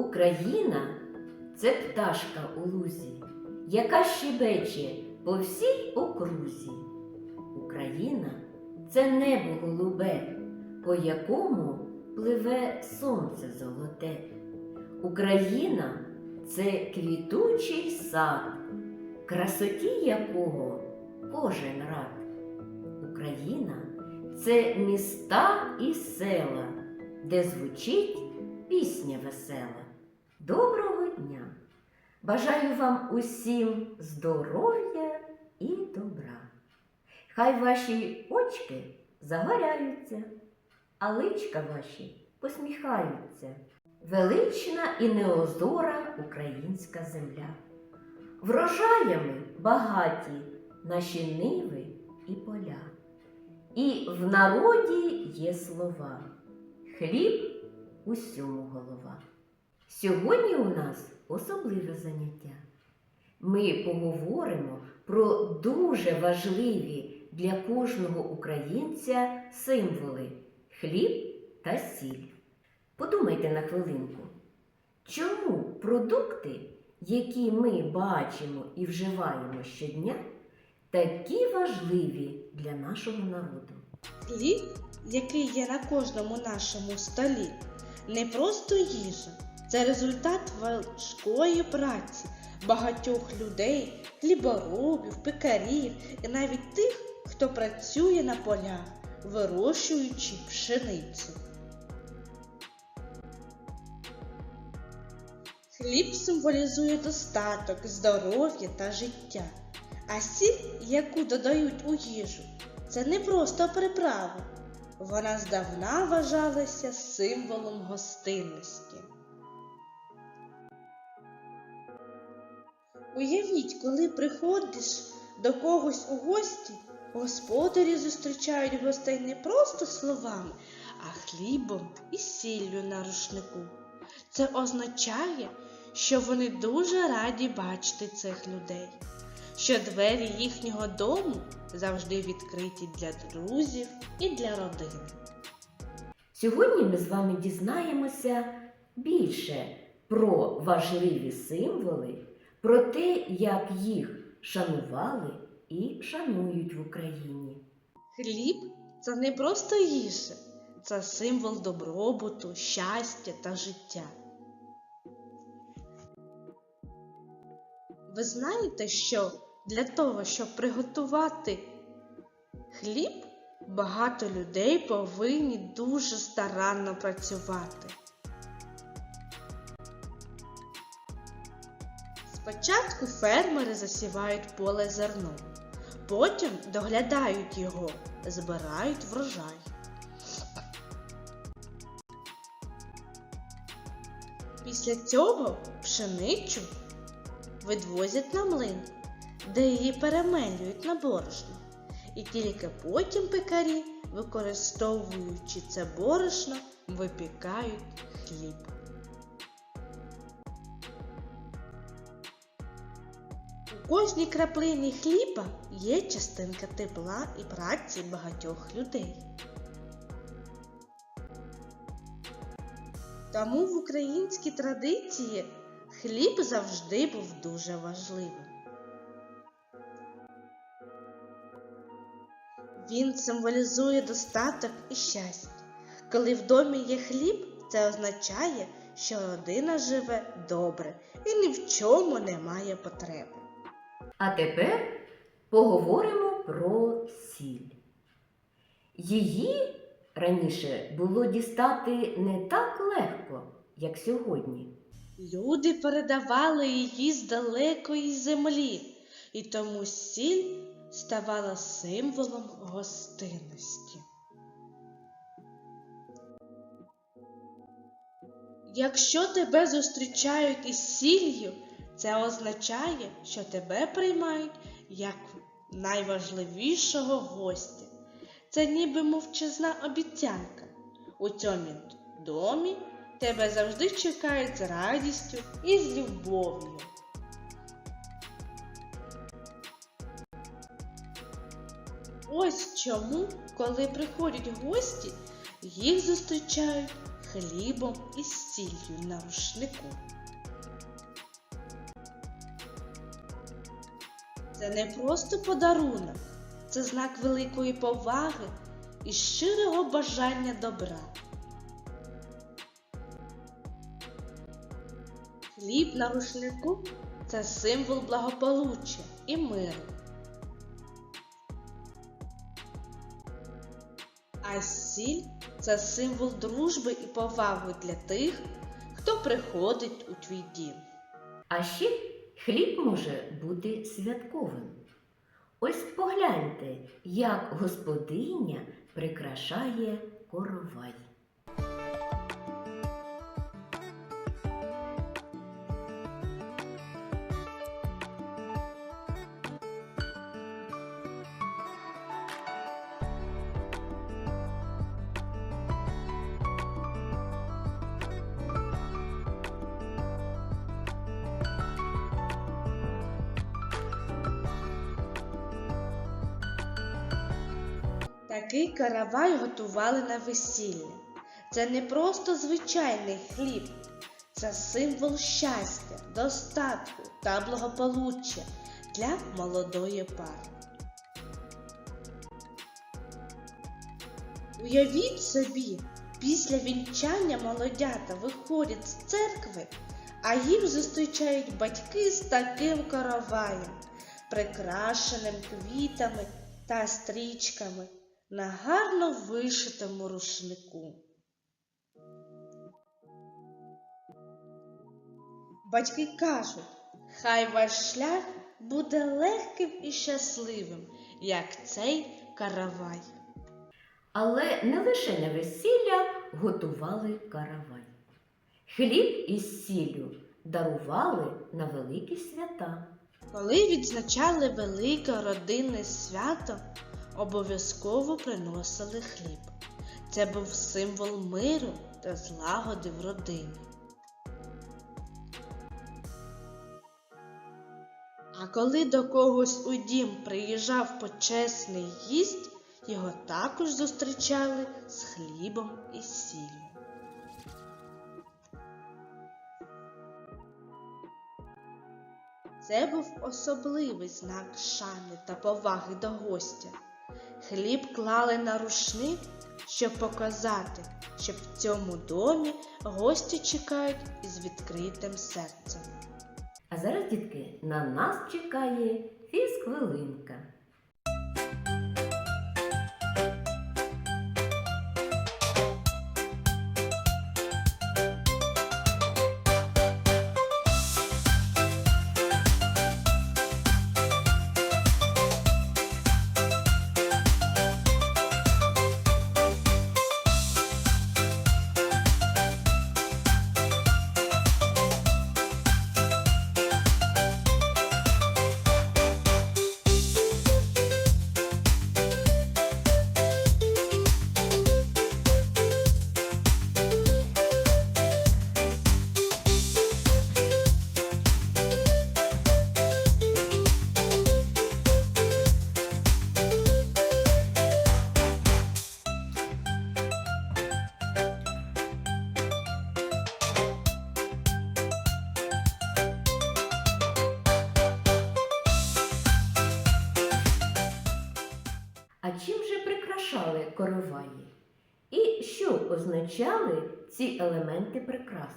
Україна це пташка у лузі, яка щебече по всій окрузі. Україна це небо голубе, по якому пливе сонце золоте. Україна це квітучий сад, красоті якого кожен рад. Україна це міста і села, де звучить пісня весела. Доброго дня! Бажаю вам усім здоров'я і добра. Хай ваші очки загоряються, а личка ваші посміхаються. Велична і неозора українська земля. Врожаями багаті наші ниви і поля. І в народі є слова хліб усьому голова. Сьогодні у нас особливе заняття. Ми поговоримо про дуже важливі для кожного українця символи хліб та сіль. Подумайте на хвилинку, чому продукти, які ми бачимо і вживаємо щодня, такі важливі для нашого народу? Хліб, який є на кожному нашому столі, не просто їжа, це результат важкої праці багатьох людей, хліборобів, пекарів і навіть тих, хто працює на полях, вирощуючи пшеницю. Хліб символізує достаток, здоров'я та життя. А сіль, яку додають у їжу, це не просто приправа. Вона здавна вважалася символом гостинності. Уявіть, коли приходиш до когось у гості, господарі зустрічають гостей не просто словами, а хлібом і сіллю на рушнику. Це означає, що вони дуже раді бачити цих людей, що двері їхнього дому завжди відкриті для друзів і для родини. Сьогодні ми з вами дізнаємося більше про важливі символи, про те, як їх шанували і шанують в Україні. Хліб це не просто їжа, це символ добробуту, щастя та життя. Ви знаєте, що для того, щоб приготувати хліб, багато людей повинні дуже старанно працювати. Спочатку фермери засівають поле зерном, потім доглядають його, збирають врожай. Після цього пшеницю відвозять на млин, де її перемелюють на борошно. І тільки потім пекарі, використовуючи це борошно, випікають хліб. Кожній краплині хліба є частинка тепла і праці багатьох людей. Тому в українській традиції хліб завжди був дуже важливим. Він символізує достаток і щастя. Коли в домі є хліб, це означає, що родина живе добре і ні в чому не має потреби. А тепер поговоримо про сіль. Її раніше було дістати не так легко, як сьогодні. Люди передавали її з далекої землі, і тому сіль ставала символом гостинності. Якщо тебе зустрічають із сіллю, це означає, що тебе приймають як найважливішого гостя. Це ніби мовчазна обіцянка. У цьому домі тебе завжди чекають з радістю і з любов'ю. Ось чому, коли приходять гості, їх зустрічають хлібом і сіллю на рушнику. Це не просто подарунок, це знак великої поваги і щирого бажання добра. Хліб на рушнику це символ благополуччя і миру. А сіль це символ дружби і поваги для тих, хто приходить у твій дім. А ще хліб може бути святковим. Ось погляньте, як господиня прикрашає коровай. Такий каравай готували на весілля. Це не просто звичайний хліб, це символ щастя, достатку та благополуччя для молодої пари. Уявіть собі, після вінчання молодята виходять з церкви, а їм зустрічають батьки з таким караваєм, прикрашеним квітами та стрічками на гарно вишитому рушнику. Батьки кажуть, хай ваш шлях буде легким і щасливим, як цей каравай. Але не лише на весілля готували каравай. Хліб із сіллю дарували на великі свята. Коли відзначали велике родинне свято, обов'язково приносили хліб. Це був символ миру та злагоди в родині. А коли до когось у дім приїжджав почесний гість, його також зустрічали з хлібом і сіллю. Це був особливий знак шани та поваги до гостя. Хліб клали на рушник, щоб показати, що в цьому домі гості чекають із відкритим серцем. А зараз, дітки, на нас чекає фізхвилинка. Означали ці елементи прикрас?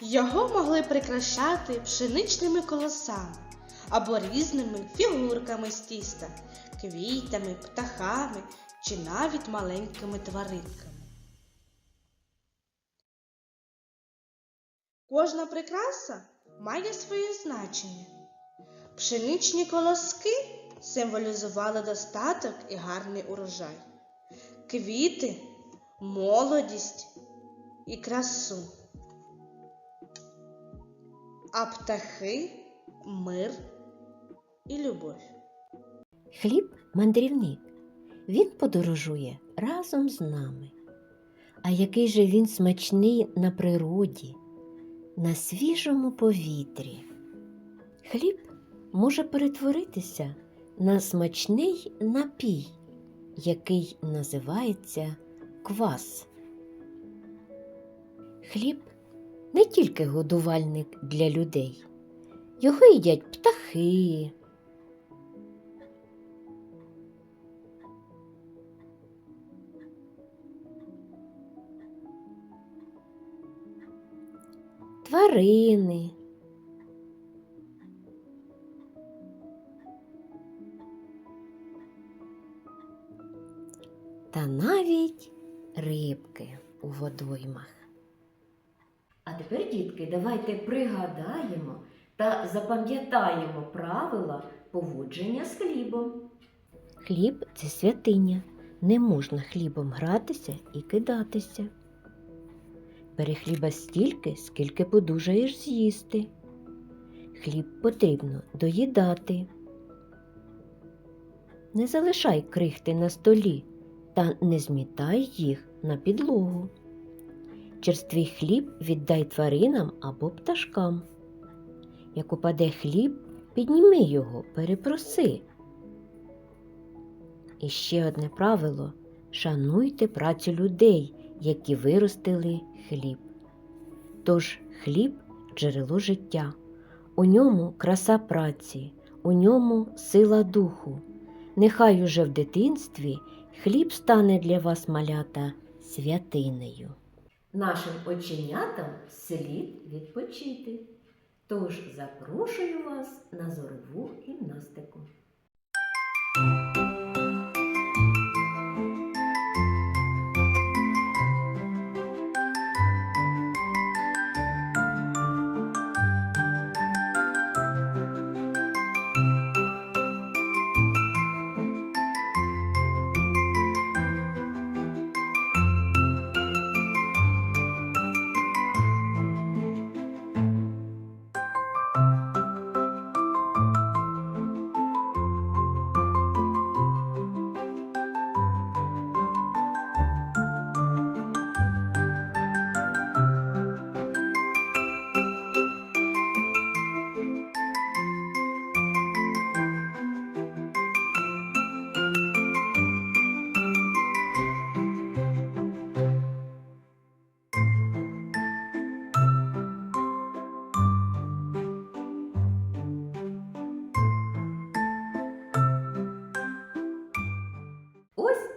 Його могли прикрашати пшеничними колосами або різними фігурками з тіста, квітами, птахами чи навіть маленькими тваринками. Кожна прикраса має своє значення. Пшеничні колоски символізували достаток і гарний урожай, квіти молодість і красу а птахи мир і любов. Хліб мандрівник. Він подорожує разом з нами. А який же він смачний на природі, на свіжому повітрі. Хліб може перетворитися на смачний напій, який називається квас. Хліб не тільки годувальник для людей. Його їдять птахи. Тварини. Водоймах. А тепер, дітки, давайте пригадаємо та запам'ятаємо правила поводження з хлібом. Хліб це святиня. Не можна хлібом гратися і кидатися. Бери хліба стільки, скільки подужаєш з'їсти. Хліб потрібно доїдати. Не залишай крихти на столі та не змітай їх на підлогу. Черствий хліб віддай тваринам або пташкам. Як упаде хліб, підніми його, перепроси. І ще одне правило шануйте працю людей, які виростили хліб. Тож хліб джерело життя, у ньому краса праці, у ньому сила духу. Нехай уже в дитинстві хліб стане для вас малята святинею. Нашим оченятам слід відпочити. Тож запрошую вас на зорову гімнастику.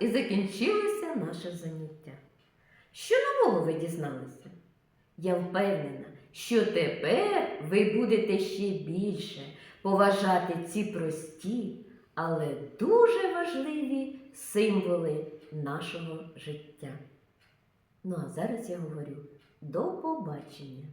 І закінчилося наше заняття. Що нового ви дізналися? Я впевнена, що тепер ви будете ще більше поважати ці прості, але дуже важливі символи нашого життя. Ну а зараз я говорю до побачення!